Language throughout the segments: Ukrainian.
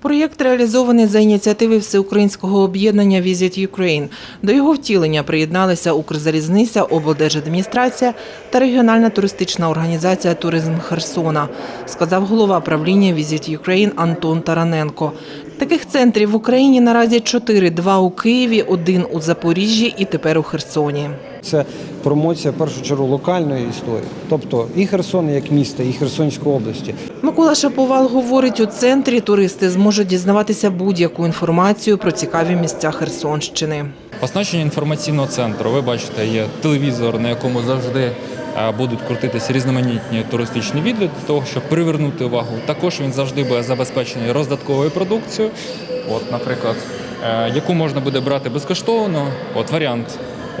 Проєкт реалізований за ініціативи Всеукраїнського об'єднання Візит Ukraine. До його втілення приєдналися Укрзалізниця, облдержадміністрація та регіональна туристична організація Туризм Херсона, сказав голова правління Візит Ukraine Антон Тараненко. Таких центрів в Україні наразі чотири: два у Києві, один у Запоріжжі і тепер у Херсоні. Це промоція в першу чергу локальної історії, тобто і Херсон як місто, і Херсонської області. Микола Шаповал говорить, у центрі туристи зможуть дізнаватися будь-яку інформацію про цікаві місця Херсонщини. Оснащення інформаційного центру. Ви бачите, є телевізор, на якому завжди будуть крутитися різноманітні туристичні відео для того, щоб привернути увагу. Також він завжди буде забезпечений роздатковою продукцією. От, наприклад, е, яку можна буде брати безкоштовно. От варіант.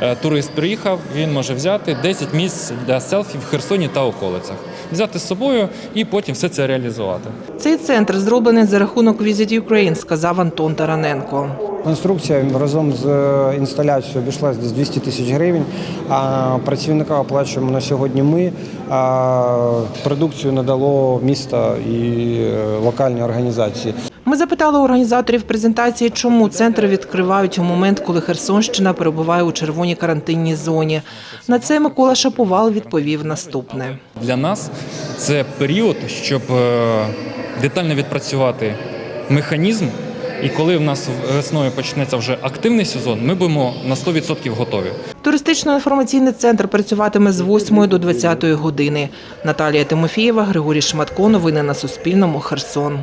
Е, Турист приїхав, він може взяти 10 місць для селфі в Херсоні та околицях, взяти з собою і потім все це реалізувати. Цей центр зроблений за рахунок Visit Ukraine, сказав Антон Тараненко. Конструкція разом з е, інсталяцією обійшлась десь 200 тисяч гривень. А працівника оплачуємо на сьогодні ми. А продукцію надало місто і е, локальні організації. Ми запитали організаторів презентації, чому центр відкривають у момент, коли Херсонщина перебуває у червоній карантинній зоні. На це Микола Шаповал відповів наступне. Для нас це період, щоб е, детально відпрацювати механізм. І коли в нас весною почнеться вже активний сезон, ми будемо на 100% готові. Туристично-інформаційний центр працюватиме з 8 до 20 години. Наталія Тимофієва, Григорій Шматко. Новини на Суспільному. Херсон.